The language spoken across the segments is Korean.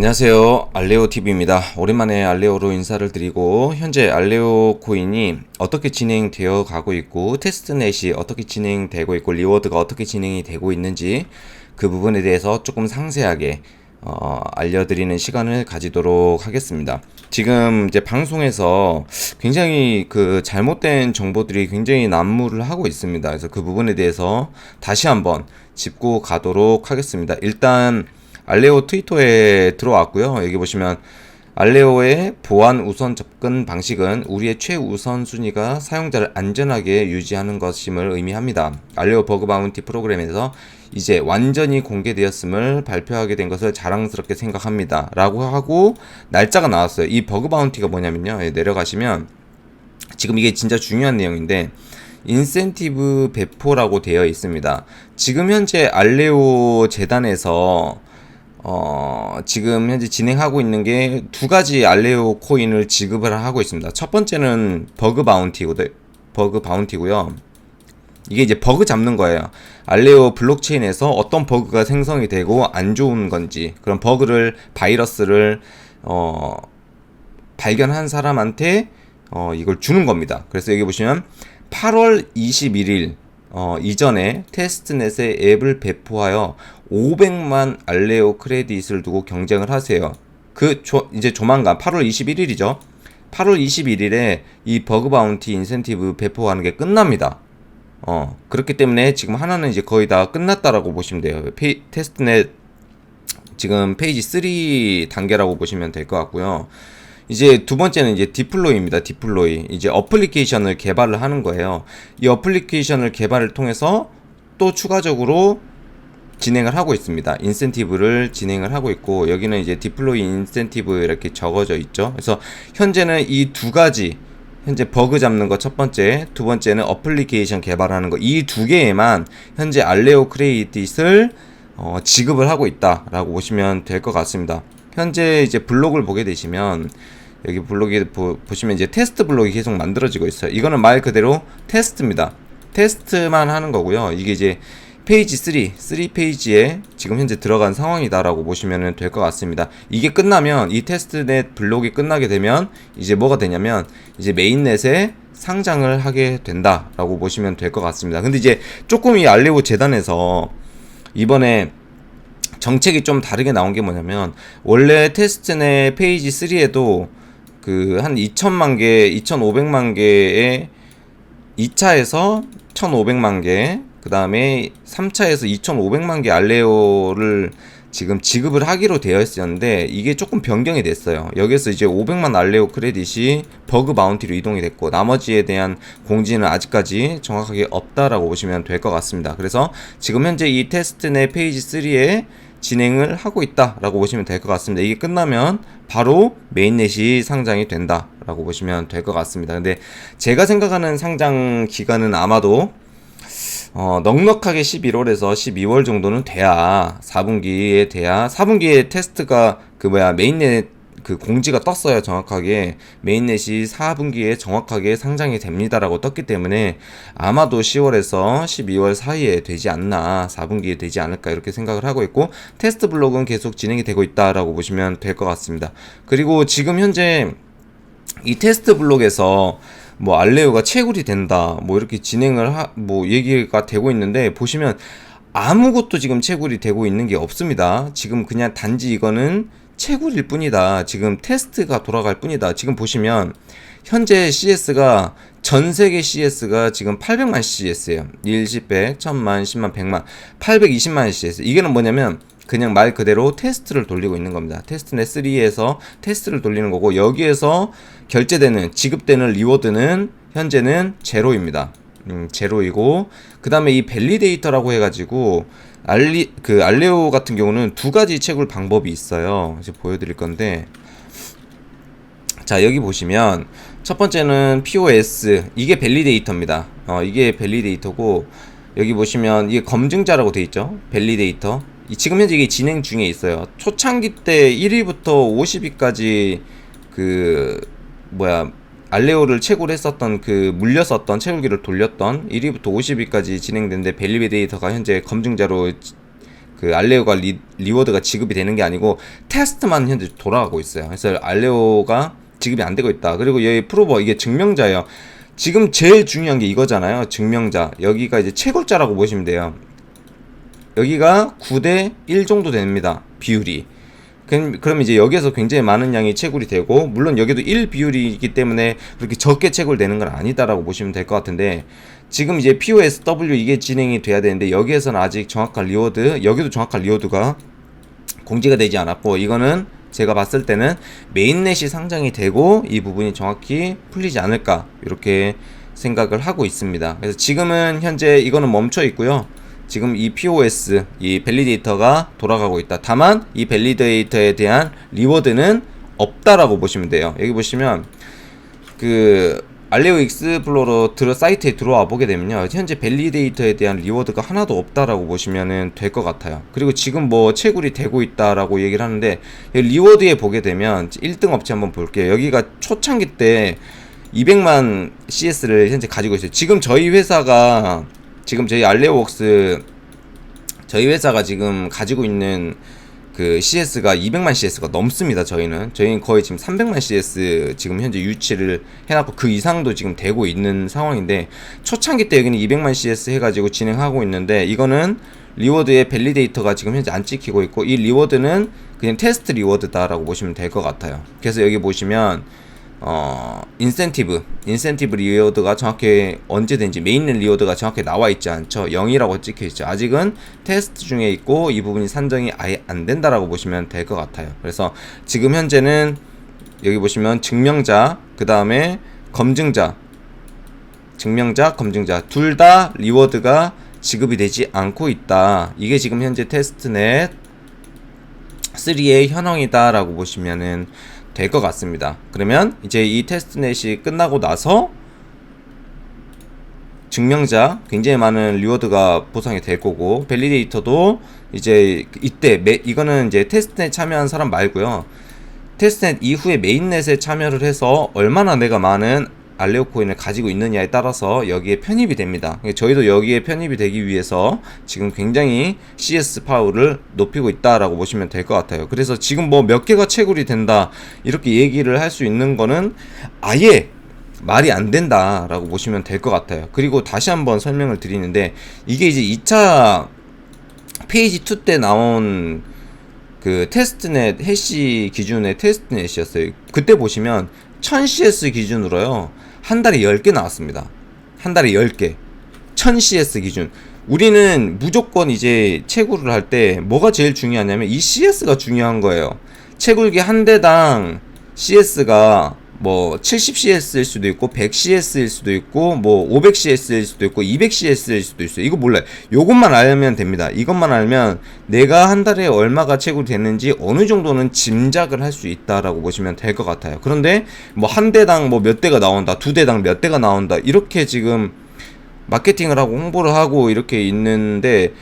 안녕하세요. 알레오TV입니다. 오랜만에 알레오로 인사를 드리고, 현재 알레오 코인이 어떻게 진행되어 가고 있고, 테스트넷이 어떻게 진행되고 있고, 리워드가 어떻게 진행이 되고 있는지 그 부분에 대해서 조금 상세하게 어, 알려드리는 시간을 가지도록 하겠습니다. 지금 이제 방송에서 굉장히 그 잘못된 정보들이 굉장히 난무를 하고 있습니다. 그래서 그 부분에 대해서 다시 한번 짚고 가도록 하겠습니다. 일단 알레오 트위터에 들어왔고요. 여기 보시면 알레오의 보안 우선 접근 방식은 우리의 최우선 순위가 사용자를 안전하게 유지하는 것임을 의미합니다. 알레오 버그 바운티 프로그램에서 이제 완전히 공개되었음을 발표하게 된 것을 자랑스럽게 생각합니다. 라고 하고 날짜가 나왔어요. 이 버그 바운티가 뭐냐면요. 내려가시면 지금 이게 진짜 중요한 내용인데 인센티브 배포라고 되어 있습니다. 지금 현재 알레오 재단에서 어, 지금 현재 진행하고 있는 게 두 가지 알레오 코인을 지급을 하고 있습니다. 첫 번째는 버그 바운티고요. 버그 바운티고요. 이게 이제 버그 잡는 거예요. 알레오 블록체인에서 어떤 버그가 생성이 되고 안 좋은 건지 그런 버그를 바이러스를 어, 발견한 사람한테 어, 이걸 주는 겁니다. 그래서 여기 보시면 8월 21일 어, 이전에 테스트넷에 앱을 배포하여 500만 알레오 크레딧을 두고 경쟁을 하세요. 그 조, 이제 조만간 8월 21일이죠. 8월 21일에 이 버그 바운티 인센티브 배포하는 게 끝납니다. 어, 그렇기 때문에 지금 하나는 이제 거의 다 끝났다라고 보시면 돼요. 페이, 테스트넷 지금 페이지 3 단계라고 보시면 될 것 같고요. 이제 두 번째는 이제 디플로이입니다. 디플로이. 이제 어플리케이션을 개발을 하는 거예요. 이 어플리케이션을 개발을 통해서 또 추가적으로 진행을 하고 있습니다. 인센티브를 진행을 하고 있고 여기는 이제 디플로이 인센티브 이렇게 적어져 있죠. 그래서 현재는 이 두 가지 현재 버그 잡는 거 첫 번째, 두 번째는 어플리케이션 개발하는 거 이 두 개에만 현재 알레오 크레이딧을 어, 지급을 하고 있다라고 보시면 될 것 같습니다. 현재 이제 블록을 보게 되시면 여기 블록에 보, 보시면 이제 테스트 블록이 계속 만들어지고 있어요. 이거는 말 그대로 테스트입니다. 테스트만 하는 거고요. 이게 이제 페이지 3, 3페이지에 지금 현재 들어간 상황이다라고 보시면 될 것 같습니다. 이게 끝나면 이 테스트넷 블록이 끝나게 되면 이제 뭐가 되냐면 이제 메인넷에 상장을 하게 된다라고 보시면 될 것 같습니다. 근데 이제 조금 이 알레오 재단에서 이번에 정책이 좀 다르게 나온 게 뭐냐면 원래 테스트넷 페이지 3에도 그 한 2천만 개, 2,500만 개의 2차에서 1,500만 개, 그 다음에 3차에서 2,500만 개 알레오를 지금 지급을 하기로 되어 있었는데 이게 조금 변경이 됐어요. 여기서 이제 500만 알레오 크레딧이 버그 마운티로 이동이 됐고 나머지에 대한 공지는 아직까지 정확하게 없다라고 보시면 될 것 같습니다. 그래서 지금 현재 이 테스트넷 페이지 3에 진행을 하고 있다라고 보시면 될 것 같습니다. 이게 끝나면 바로 메인넷이 상장이 된다라고 보시면 될 것 같습니다. 근데 제가 생각하는 상장 기간은 아마도 어, 넉넉하게 11월에서 12월 정도는 돼야 4분기에 돼야 4분기에 테스트가 그 뭐야 메인넷 그 공지가 떴어요 정확하게. 메인넷이 4분기에 정확하게 상장이 됩니다라고 떴기 때문에 아마도 10월에서 12월 사이에 되지 않나 4분기에 되지 않을까 이렇게 생각을 하고 있고 테스트 블록은 계속 진행이 되고 있다라고 보시면 될 것 같습니다. 그리고 지금 현재 이 테스트 블록에서 뭐 알레오가 채굴이 된다 뭐 이렇게 진행을 하, 뭐 얘기가 되고 있는데 보시면 아무것도 지금 채굴이 되고 있는 게 없습니다. 지금 그냥 단지 이거는 채굴일 뿐이다. 지금 테스트가 돌아갈 뿐이다. 지금 보시면 현재 CS가 전 세계 CS가 지금 800만 CS예요. 1, 10, 100, 1000만, 10만, 100만, 820만 CS. 이게는 뭐냐면 그냥 말 그대로 테스트를 돌리고 있는 겁니다. 테스트넷 3에서 테스트를 돌리는 거고 여기에서 결제되는 지급되는 리워드는 현재는 제로입니다. 음, 제로이고 그 다음에 이 밸리데이터라고 해가지고 알리 그 알레오 같은 경우는 두 가지 채굴 방법이 있어요. 이제 보여드릴 건데 자 여기 보시면 첫 번째는 POS 이게 밸리데이터입니다. 어, 이게 밸리데이터고 여기 보시면 이게 검증자라고 돼 있죠. 밸리데이터 지금 현재 이게 진행 중에 있어요. 초창기 때 1위부터 50위까지 그 뭐야 알레오를 채굴 했었던 그 물렸었던 채굴기를 돌렸던 1위부터 50위까지 진행된데 벨리베 데이터가 현재 검증자로 그 알레오가 리, 리워드가 지급이 되는 게 아니고 테스트만 현재 돌아가고 있어요. 그래서 알레오가 지급이 안 되고 있다. 그리고 여기 프로버 이게 증명자예요. 지금 제일 중요한 게 이거잖아요. 증명자. 여기가 이제 채굴자라고 보시면 돼요. 여기가 9대 1 정도 됩니다. 비율이. 그럼 이제 여기에서 굉장히 많은 양이 채굴이 되고 물론 여기도 1 비율이기 때문에 그렇게 적게 채굴되는 건 아니다라고 보시면 될 것 같은데 지금 이제 POSW 이게 진행이 돼야 되는데 여기에서는 아직 정확한 리워드 여기도 정확한 리워드가 공지가 되지 않았고 이거는 제가 봤을 때는 메인넷이 상장이 되고 이 부분이 정확히 풀리지 않을까 이렇게 생각을 하고 있습니다. 그래서 지금은 현재 이거는 멈춰 있고요. 지금 이 POS 이 밸리데이터가 돌아가고 있다. 다만 이 밸리데이터에 대한 리워드는 없다라고 보시면 돼요. 여기 보시면 그 알레오 익스플로러 들어 사이트에 들어와 보게 되면요 현재 밸리데이터에 대한 리워드가 하나도 없다라고 보시면은 될것 같아요 그리고 지금 뭐 채굴이 되고 있다라고 얘기를 하는데 리워드에 보게 되면 1등 업체 한번 볼게요 여기가 초창기 때 200만 CS를 현재 가지고 있어요 지금 저희 회사가 지금 저희 알레오웍스 저희 회사가 지금 가지고 있는 그 CS가 200만 CS가 넘습니다. 저희는 저희는 거의 지금 300만 CS 지금 현재 유치를 해놨고 그 이상도 지금 되고 있는 상황인데 초창기 때 여기는 200만 CS 해가지고 진행하고 있는데 이거는 리워드의 밸리데이터가 지금 현재 안 찍히고 있고 이 리워드는 그냥 테스트 리워드다라고 보시면 될 것 같아요. 그래서 여기 보시면 어, 인센티브, 인센티브 리워드가 정확히 언제든지 메인넷 리워드가 정확히 나와 있지 않죠. 0이라고 찍혀 있죠. 아직은 테스트 중에 있고 이 부분이 산정이 아예 안 된다라고 보시면 될 것 같아요. 그래서 지금 현재는 여기 보시면 증명자, 그 다음에 검증자, 증명자, 검증자 둘 다 리워드가 지급이 되지 않고 있다. 이게 지금 현재 테스트넷 3의 현황이다라고 보시면은 될 것 같습니다. 그러면 이제 이 테스트넷이 끝나고 나서 증명자 굉장히 많은 리워드가 보상이 될 거고 밸리데이터도 이제 이때 매, 이거는 이제 테스트넷 참여한 사람 말고요. 테스트넷 이후에 메인넷에 참여를 해서 얼마나 내가 많은 알레오 코인을 가지고 있느냐에 따라서 여기에 편입이 됩니다. 그러니까 저희도 여기에 편입이 되기 위해서 지금 굉장히 CS 파워를 높이고 있다라고 보시면 될 것 같아요. 그래서 지금 뭐 몇 개가 채굴이 된다 이렇게 얘기를 할 수 있는 거는 아예 말이 안 된다라고 보시면 될 것 같아요. 그리고 다시 한번 설명을 드리는데 이게 이제 2차 페이지 2 때 나온 그 테스트넷 해시 기준의 테스트넷이었어요. 그때 보시면 1000CS 기준으로요. 한 달에 10개 나왔습니다. 한 달에 10개. 1000CS 기준. 우리는 무조건 이제 채굴을 할 때 뭐가 제일 중요하냐면 이 CS가 중요한 거예요. 채굴기 한 대당 CS가 뭐 70CS일 수도 있고 100CS일 수도 있고 뭐 500CS일 수도 있고 200CS일 수도 있어요. 이거 몰라요. 요것만 알면 됩니다. 이것만 알면 내가 한 달에 얼마가 채굴이 됐는지 어느 정도는 짐작을 할 수 있다라고 보시면 될 것 같아요. 그런데 뭐 한 대당 뭐 몇 대가 나온다, 두 대당 몇 대가 나온다 이렇게 지금 마케팅을 하고 홍보를 하고 이렇게 있는데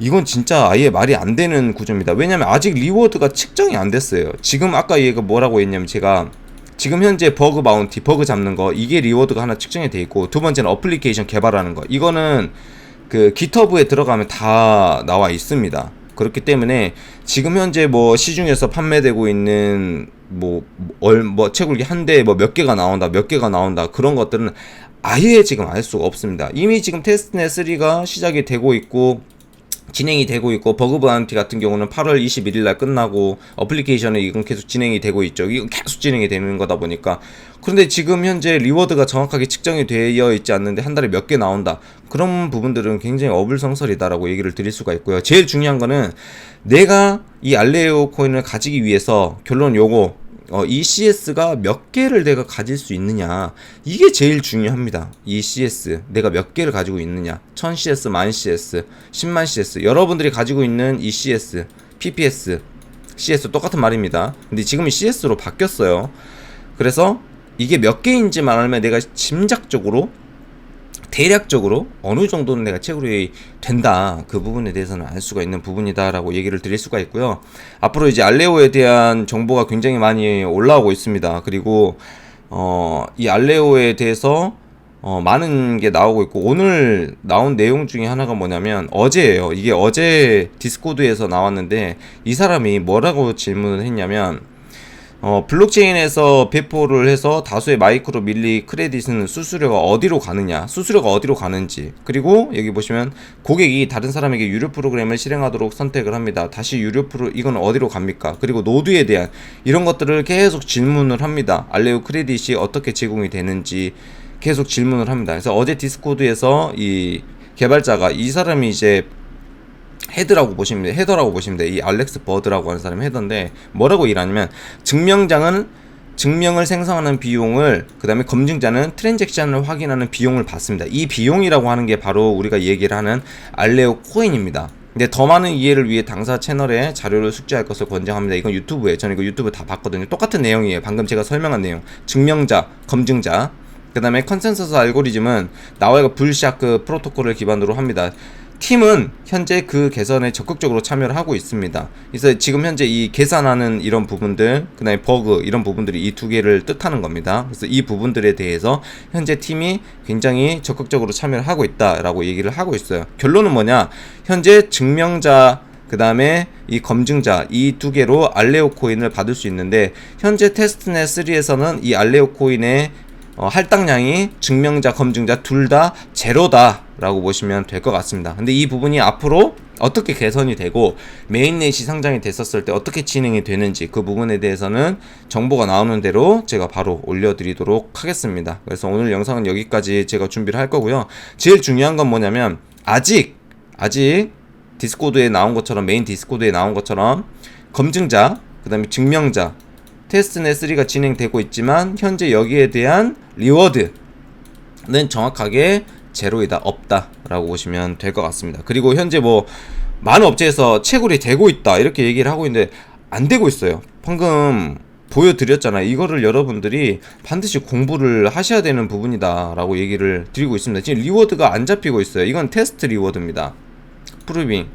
이건 진짜 아예 말이 안 되는 구조입니다. 왜냐면 아직 리워드가 측정이 안 됐어요. 지금 아까 얘가 뭐라고 했냐면 제가 지금 현재 버그 바운티, 버그 잡는 거 이게 리워드가 하나 측정이 돼 있고 두 번째는 어플리케이션 개발하는 거 이거는 그 기터브에 들어가면 다 나와 있습니다. 그렇기 때문에 지금 현재 뭐 시중에서 판매되고 있는 뭐, 얼, 뭐 채굴기 한 대에 뭐 몇 개가 나온다, 몇 개가 나온다 그런 것들은 아예 지금 알 수가 없습니다. 이미 지금 테스트넷 3가 시작이 되고 있고 진행이 되고 있고 버그 바운티 같은 경우는 8월 21일 날 끝나고 어플리케이션에 이건 계속 진행이 되고 있죠. 이건 계속 진행이 되는 거다 보니까 그런데 지금 현재 리워드가 정확하게 측정이 되어 있지 않는데 한 달에 몇 개 나온다. 그런 부분들은 굉장히 어불성설이다라고 얘기를 드릴 수가 있고요. 제일 중요한 거는 내가 이 알레오 코인을 가지기 위해서 결론 요거 어, 이 CS가 몇 개를 내가 가질 수 있느냐. 이게 제일 중요합니다. 이 CS 내가 몇 개를 가지고 있느냐. 1000CS, 만 CS, 10만 CS 여러분들이 가지고 있는 이 CS, PPS, CS 똑같은 말입니다. 근데 지금 이 CS로 바뀌었어요. 그래서 이게 몇 개인지만 알면 내가 짐작적으로 대략적으로 어느 정도는 내가 채굴이 된다 그 부분에 대해서는 알 수가 있는 부분이다라고 얘기를 드릴 수가 있고요 앞으로 이제 알레오에 대한 정보가 굉장히 많이 올라오고 있습니다 그리고 어, 이 알레오에 대해서 어, 많은 게 나오고 있고 오늘 나온 내용 중에 하나가 뭐냐면 어제예요. 이게 어제 디스코드에서 나왔는데 이 사람이 뭐라고 질문을 했냐면 어, 블록체인에서 배포를 해서 다수의 마이크로 밀리 크레딧은 수수료가 어디로 가느냐, 수수료가 어디로 가는지, 그리고 여기 보시면 고객이 다른 사람에게 유료 프로그램을 실행하도록 선택을 합니다. 다시 유료 프로, 이건 어디로 갑니까? 그리고 노드에 대한 이런 것들을 계속 질문을 합니다. 알레오 크레딧이 어떻게 제공이 되는지 계속 질문을 합니다. 그래서 어제 디스코드에서 이 개발자가 이 사람이 이제 헤드라고 보시면 돼. 헤더라고 보시면 돼. 이 알렉스 버드라고 하는 사람이 헤더인데 뭐라고 일하냐면 증명장은 증명을 생성하는 비용을 그다음에 검증자는 트랜잭션을 확인하는 비용을 받습니다. 이 비용이라고 하는 게 바로 우리가 얘기를 하는 알레오 코인입니다. 근데 더 많은 이해를 위해 당사 채널에 자료를 숙지할 것을 권장합니다. 이건 유튜브에 저는 이거 유튜브 다 봤거든요. 똑같은 내용이에요. 방금 제가 설명한 내용. 증명자, 검증자. 그다음에 컨센서스 알고리즘은 나와의 불샤크 프로토콜을 기반으로 합니다. 팀은 현재 그 개선에 적극적으로 참여를 하고 있습니다. 그래서 지금 현재 이 계산하는 이런 부분들, 그 다음에 버그 이런 부분들이 이 두 개를 뜻하는 겁니다. 그래서 이 부분들에 대해서 현재 팀이 굉장히 적극적으로 참여를 하고 있다라고 얘기를 하고 있어요. 결론은 뭐냐? 현재 증명자 그 다음에 이 검증자 이 두 개로 알레오 코인을 받을 수 있는데 현재 테스트넷 3에서는 이 알레오 코인의 어, 할당량이 증명자, 검증자 둘 다 제로다라고 보시면 될 것 같습니다. 근데 이 부분이 앞으로 어떻게 개선이 되고 메인넷이 상장이 됐었을 때 어떻게 진행이 되는지 그 부분에 대해서는 정보가 나오는 대로 제가 바로 올려드리도록 하겠습니다. 그래서 오늘 영상은 여기까지 제가 준비를 할 거고요. 제일 중요한 건 뭐냐면 아직 아직 디스코드에 나온 것처럼 메인 디스코드에 나온 것처럼 검증자 그다음에 증명자 테스트넷 3가 진행되고 있지만 현재 여기에 대한 리워드는 정확하게 제로이다 없다라고 보시면 될 것 같습니다. 그리고 현재 뭐 많은 업체에서 채굴이 되고 있다 이렇게 얘기를 하고 있는데 안 되고 있어요. 방금 보여드렸잖아요. 이거를 여러분들이 반드시 공부를 하셔야 되는 부분이다라고 얘기를 드리고 있습니다. 지금 리워드가 안 잡히고 있어요. 이건 테스트 리워드입니다. 프루빙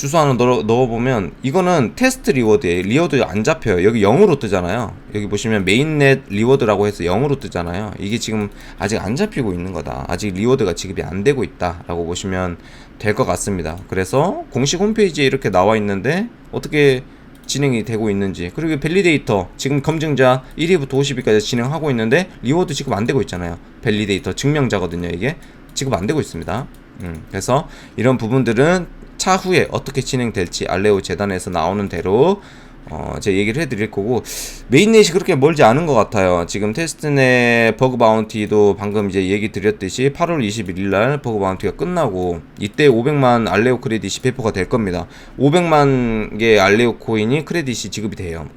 주소 하나 넣어, 넣어보면 이거는 테스트 리워드에 리워드 안 잡혀요. 여기 0으로 뜨잖아요. 여기 보시면 메인넷 리워드라고 해서 0으로 뜨잖아요. 이게 지금 아직 안 잡히고 있는 거다. 아직 리워드가 지급이 안 되고 있다 라고 보시면 될 것 같습니다. 그래서 공식 홈페이지에 이렇게 나와 있는데 어떻게 진행이 되고 있는지 그리고 밸리데이터 지금 검증자 1위부터 50위까지 진행하고 있는데 리워드 지급 안 되고 있잖아요. 밸리데이터 증명자거든요 이게. 지급 안 되고 있습니다. 음, 그래서 이런 부분들은 차후에 어떻게 진행될지 알레오 재단에서 나오는 대로 어, 제가 얘기를 해드릴 거고 메인넷이 그렇게 멀지 않은 것 같아요. 지금 테스트넷 버그 바운티도 방금 이제 얘기 드렸듯이 8월 21일 날 버그 바운티가 끝나고 이때 500만 알레오 크레딧이 배포가 될 겁니다. 500만 개 알레오 코인이 크레딧이 지급이 돼요.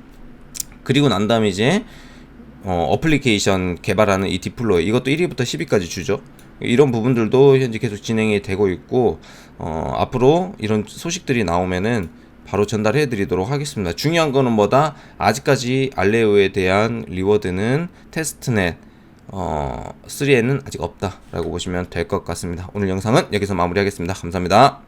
그리고 난 다음에 이제 어, 어플리케이션 개발하는 이 디플로이 이것도 1위부터 10위까지 주죠. 이런 부분들도 현재 계속 진행이 되고 있고 어, 앞으로 이런 소식들이 나오면은 바로 전달해 드리도록 하겠습니다. 중요한 거는 뭐다? 아직까지 알레오에 대한 리워드는 테스트넷 어, 3에는 아직 없다라고 보시면 될 것 같습니다. 오늘 영상은 여기서 마무리하겠습니다. 감사합니다.